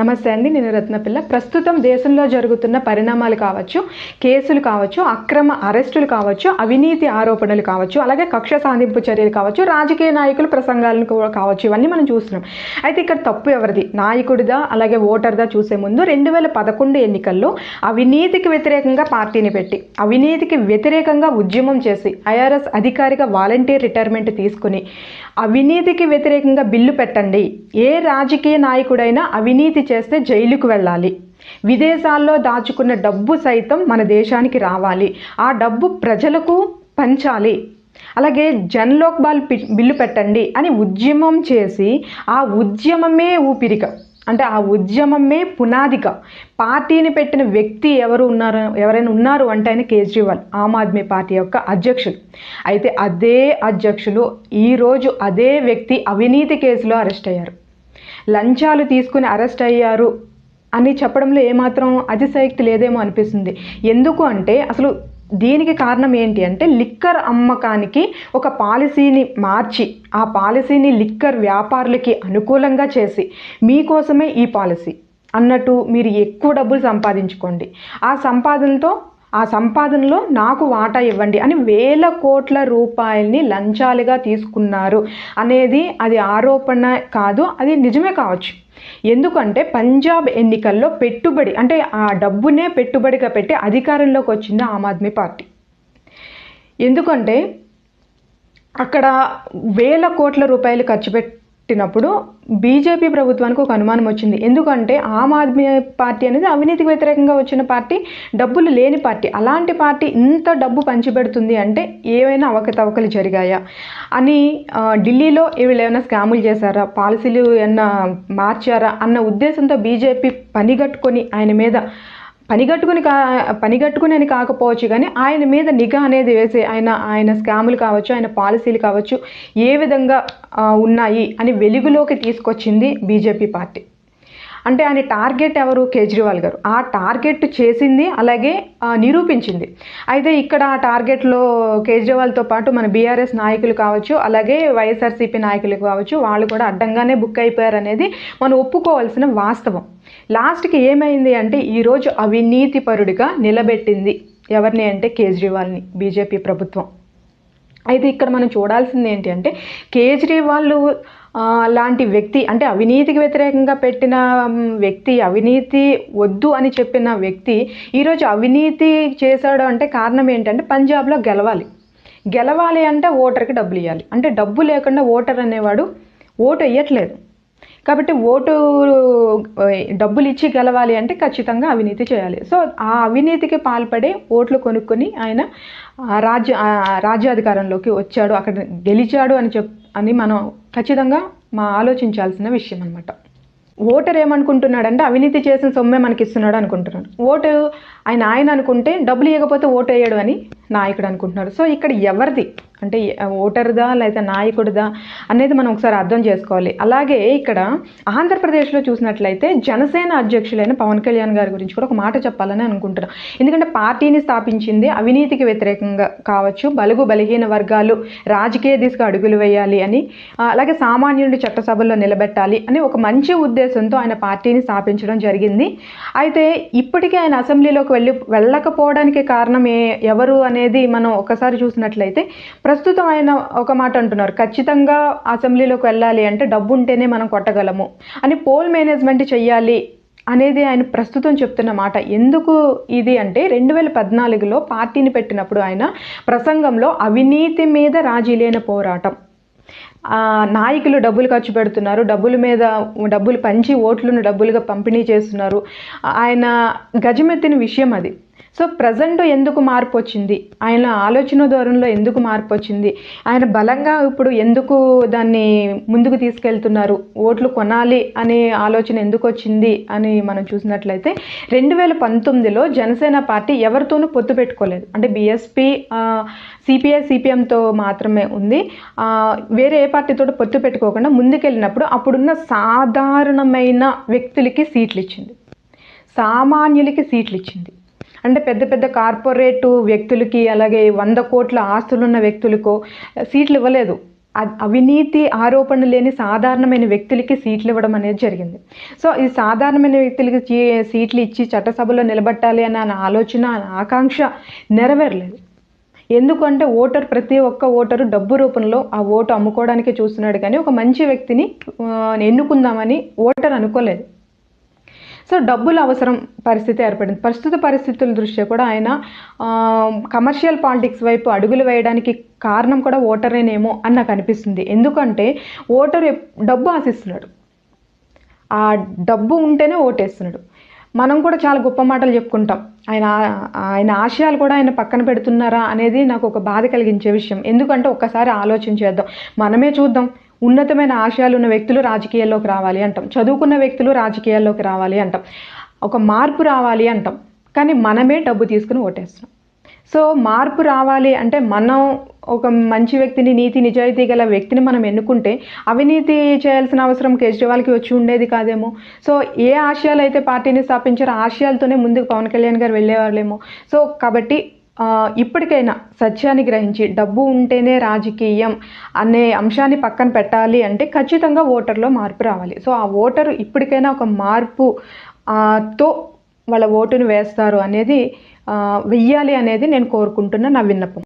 నమస్తే అండి నేను రత్నపిల్ల. ప్రస్తుతం దేశంలో జరుగుతున్న పరిణామాలు కావచ్చు కేసులు కావచ్చు అక్రమ అరెస్టులు కావచ్చు అవినీతి ఆరోపణలు కావచ్చు అలాగే కక్ష సాధింపు చర్యలు కావచ్చు రాజకీయ నాయకుల ప్రసంగాలను కూడా కావచ్చు ఇవన్నీ మనం చూస్తున్నాం. అయితే ఇక్కడ తప్పు ఎవరిది? నాయకుడిదా అలాగే ఓటర్దా చూసే ముందు రెండు వేల పదకొండు ఎన్నికల్లో అవినీతికి వ్యతిరేకంగా పార్టీని పెట్టి అవినీతికి వ్యతిరేకంగా ఉద్యమం చేసి ఐఆర్ఎస్ అధికారిక వాలంటీర్ రిటైర్మెంట్ తీసుకుని అవినీతికి వ్యతిరేకంగా బిల్లు పెట్టండి. ఏ రాజకీయ నాయకుడైనా అవినీతి చేస్తే జైలుకు వెళ్ళాలి. విదేశాల్లో దాచుకున్న డబ్బు సైతం మన దేశానికి రావాలి. ఆ డబ్బు ప్రజలకు పంచాలి. అలాగే జన్లోక్బాల్ బిల్లు పెట్టండి అని ఉద్యమం చేసి ఆ ఉద్యమమే ఊపిరిక. అంటే ఆ ఉద్యమమే పునాదిక. పార్టీని పెట్టిన వ్యక్తి ఎవరు ఉన్నారు ఎవరైనా ఉన్నారు అంటే ఆయన కేజ్రీవాల్ ఆమ్ ఆద్మీ పార్టీ యొక్క అధ్యక్షులు అయితే అదే అధ్యక్షులు ఈరోజు అదే వ్యక్తి అవినీతి కేసులో అరెస్ట్ అయ్యారు. లంచాలు తీసుకుని అరెస్ట్ అయ్యారు అని చెప్పడంలో ఏమాత్రం అతిశయక్తి లేదేమో అనిపిస్తుంది. ఎందుకు అంటే అసలు దీనికి కారణం ఏంటి అంటే లిక్కర్ అమ్మకానికి ఒక పాలసీని మార్చి ఆ పాలసీని లిక్కర్ వ్యాపారులకి అనుకూలంగా చేసి మీకోసమే ఈ పాలసీ అన్నట్టు మీరు ఎక్కువ డబ్బులు సంపాదించుకోండి. ఆ సంపాదనతో ఆ సంపాదనలో నాకు వాటా ఇవ్వండి అని వేల కోట్ల రూపాయల్ని లంచాలుగా తీసుకున్నారు. అనేది అది ఆరోపణ కాదు అది నిజమే కావచ్చు. ఎందుకంటే పంజాబ్ ఎన్నికల్లో పెట్టుబడి అంటే ఆ డబ్బునే పెట్టుబడిగా పెట్టి అధికారంలోకి వచ్చింది ఆమ్ ఆద్మీ పార్టీ. ఎందుకంటే అక్కడ వేల కోట్ల రూపాయలు ఖర్చు పెట్టినప్పుడు బీజేపీ ప్రభుత్వానికి ఒక అనుమానం వచ్చింది. ఎందుకంటే ఆమ్ ఆద్మీ పార్టీ అనేది అవినీతికి వ్యతిరేకంగా వచ్చిన పార్టీ డబ్బులు లేని పార్టీ. అలాంటి పార్టీ ఇంత డబ్బు పంచిపెడుతుంది అంటే ఏవైనా అవకతవకలు జరిగాయా? అని ఢిల్లీలో వీళ్ళు ఏమైనా స్కాములు చేశారా? పాలసీలు ఏమన్నా మార్చారా? అన్న ఉద్దేశంతో బీజేపీ పనిగట్టుకొని ఆయన మీద పనిగట్టుకుని కా పనిగట్టుకుని అని కాకపోవచ్చు కానీ ఆయన మీద నిఘా అనేది వేసి ఆయన ఆయన స్కాములు కావచ్చు ఆయన పాలసీలు కావచ్చు ఏ విధంగా ఉన్నాయి అని వెలుగులోకి తీసుకొచ్చింది బీజేపీ పార్టీ. అంటే ఆయన టార్గెట్ ఎవరు? కేజ్రీవాల్ గారు. ఆ టార్గెట్ చేసింది అలాగే నిరూపించింది. అయితే ఇక్కడ ఆ టార్గెట్లో కేజ్రీవాల్తో పాటు మన బీఆర్ఎస్ నాయకులు కావచ్చు అలాగే వైఎస్ఆర్సీపీ నాయకులు కావచ్చు వాళ్ళు కూడా అడ్డంగానే బుక్ అయిపోయారు అనేది మనం ఒప్పుకోవాల్సిన వాస్తవం. లాస్ట్కి ఏమైంది అంటే ఈరోజు అవినీతి పరుడిగా నిలబెట్టింది ఎవరిని అంటే కేజ్రీవాల్ని బీజేపీ ప్రభుత్వం. అయితే ఇక్కడ మనం చూడాల్సింది ఏంటి అంటే కేజ్రీవాల్ లాంటి వ్యక్తి అంటే అవినీతికి వ్యతిరేకంగా పెట్టిన వ్యక్తి అవినీతి వద్దు అని చెప్పిన వ్యక్తి ఈరోజు అవినీతి చేశాడు అంటే కారణం ఏంటంటే పంజాబ్లో గెలవాలి. గెలవాలి అంటే ఓటర్కి డబ్బులు ఇవ్వాలి అంటే డబ్బు లేకుండా ఓటర్ అనేవాడు ఓటు వేయట్లేదు కాబట్టి ఓటు డబ్బులు ఇచ్చి గెలవాలి అంటే ఖచ్చితంగా అవినీతి చేయాలి. సో ఆ అవినీతికి పాల్పడే ఓట్లు కొనుక్కొని ఆయన ఆ రాజ్య ఆ రాజ్యాధికారంలోకి వచ్చాడు. అక్కడ గెలిచాడు అని చెప్ అని మనం ఖచ్చితంగా మా ఆలోచించాల్సిన విషయం అనమాట ఓటర్ ఏమనుకుంటున్నాడంటే అవినీతి చేసిన సొమ్మే మనకి ఇస్తున్నాడు అనుకుంటున్నాడు. ఓటు ఆయన ఆయన అనుకుంటే డబ్బులు ఇవ్వకపోతే ఓటు వేయడు అని నాయకుడు అనుకుంటున్నాడు సో ఇక్కడ ఎవరిది? అంటే ఓటరుదా లేదా నాయకుడిదా అనేది మనం ఒకసారి అర్థం చేసుకోవాలి. అలాగే ఇక్కడ ఆంధ్రప్రదేశ్లో చూసినట్లయితే జనసేన అధ్యక్షులైన పవన్ కళ్యాణ్ గారి గురించి కూడా ఒక మాట చెప్పాలని అనుకుంటున్నాం. ఎందుకంటే పార్టీని స్థాపించింది అవినీతికి వ్యతిరేకంగా కావచ్చు బలుగు బలహీన వర్గాలు రాజకీయ దిశగా అడుగులు వేయాలి అని అలాగే సామాన్యుడి చట్టసభల్లో నిలబెట్టాలి అని ఒక మంచి ఉద్దేశంతో ఆయన పార్టీని స్థాపించడం జరిగింది. అయితే ఇప్పటికీ ఆయన అసెంబ్లీలోకి వెళ్ళి వెళ్ళకపోవడానికి కారణం ఏ ఎవరు అనేది మనం ఒకసారి చూసినట్లయితే ప్రస్తుతం ఆయన ఒక మాట అంటున్నారు ఖచ్చితంగా అసెంబ్లీలోకి వెళ్ళాలి అంటే డబ్బు ఉంటేనే మనం కొట్టగలము అని పోల్ మేనేజ్మెంట్ చెయ్యాలి అనేది ఆయన ప్రస్తుతం చెప్తున్న మాట. ఎందుకు ఇది అంటే రెండు వేల పద్నాలుగులో పార్టీని పెట్టినప్పుడు ఆయన ప్రసంగంలో అవినీతి మీద రాజీ లేని పోరాటం. నాయకులు డబ్బులు ఖర్చు పెడుతున్నారు డబ్బుల మీద డబ్బులు పంచి ఓట్లను డబ్బులుగా పంపిణీ చేస్తున్నారు. ఆయన గజమెత్తిన విషయం అది. సో ప్రజెంట్ ఎందుకు మార్పు వచ్చింది? ఆయన ఆలోచన ధోరణిలో ఎందుకు మార్పు వచ్చింది? ఆయన బలంగా ఇప్పుడు ఎందుకు దాన్ని ముందుకు తీసుకెళ్తున్నారు? ఓట్లు కొనాలి అనే ఆలోచన ఎందుకు వచ్చింది అని మనం చూసినట్లయితే రెండు వేల పంతొమ్మిదిలో జనసేన పార్టీ ఎవరితోనూ పొత్తు పెట్టుకోలేదు. అంటే బీఎస్పీ సిపిఐ సిపిఎంతో మాత్రమే ఉంది. వేరే ఏ పార్టీతో పొత్తు పెట్టుకోకుండా ముందుకెళ్ళినప్పుడు అప్పుడున్న సాధారణమైన వ్యక్తులకి సీట్లు ఇచ్చింది సామాన్యులకి సీట్లు ఇచ్చింది అంటే పెద్ద పెద్ద కార్పొరేట్ వ్యక్తులకి అలాగే వంద కోట్ల ఆస్తులున్న వ్యక్తులకు సీట్లు ఇవ్వలేదు. అవినీతి ఆరోపణ లేని సాధారణమైన వ్యక్తులకి సీట్లు ఇవ్వడం అనేది జరిగింది. సో ఈ సాధారణమైన వ్యక్తులకి సీట్లు ఇచ్చి చట్టసభలో నిలబెట్టాలి అన్న నా ఆలోచన ఆకాంక్ష నెరవేరలేదు. ఎందుకంటే ఓటర్ ప్రతి ఒక్క ఓటరు డబ్బు రూపంలో ఆ ఓటు అమ్ముకోవడానికి చూస్తున్నాడు కానీ ఒక మంచి వ్యక్తిని ఎన్నుకుందామని ఓటర్ అనుకోలేదు. సో డబ్బులు అవసరం పరిస్థితి ఏర్పడింది. ప్రస్తుత పరిస్థితుల దృష్ట్యా కూడా ఆయన కమర్షియల్ పాలిటిక్స్ వైపు అడుగులు వేయడానికి కారణం కూడా ఓటరేనేమో అని నాకు అనిపిస్తుంది ఎందుకంటే ఓటర్ డబ్బు ఆశిస్తున్నాడు. ఆ డబ్బు ఉంటేనే ఓటేస్తున్నాడు. మనం కూడా చాలా గొప్ప మాటలు చెప్పుకుంటాం. ఆయన ఆయన ఆశయాలు కూడా ఆయన పక్కన పెడుతున్నారా అనేది నాకు ఒక బాధ కలిగించే విషయం. ఎందుకంటే ఒక్కసారి ఆలోచన చేద్దాం. మనమే చూద్దాం. ఉన్నతమైన ఆశయాలు ఉన్న వ్యక్తులు రాజకీయాల్లోకి రావాలి అంటాం. చదువుకున్న వ్యక్తులు రాజకీయాల్లోకి రావాలి అంటాం. ఒక మార్పు రావాలి అంటాం. కానీ మనమే డబ్బు తీసుకుని ఓటేస్తున్నాం. సో మార్పు రావాలి అంటే మనం ఒక మంచి వ్యక్తిని నీతి నిజాయితీ గల వ్యక్తిని మనం ఎన్నుకుంటే అవినీతి చేయాల్సిన అవసరం కేజ్రీవాల్కి వచ్చి ఉండేది కాదేమో. సో ఏ ఆశయాలు అయితే పార్టీని స్థాపించారో ఆశయాలతోనే ముందుకు పవన్ కళ్యాణ్ గారు వెళ్ళేవాళ్ళేమో. సో కాబట్టి ఇప్పటికైనా సత్యాన్ని గ్రహించి డబ్బు ఉంటేనే రాజకీయం అనే అంశాన్ని పక్కన పెట్టాలి అంటే ఖచ్చితంగా ఓటర్లో మార్పు రావాలి. సో ఆ ఓటరు ఇప్పటికైనా ఒక మార్పు తో వాళ్ళ ఓటును వేస్తారు అనేది వెయ్యాలి అనేది నేను కోరుకుంటున్న నా విన్నపం.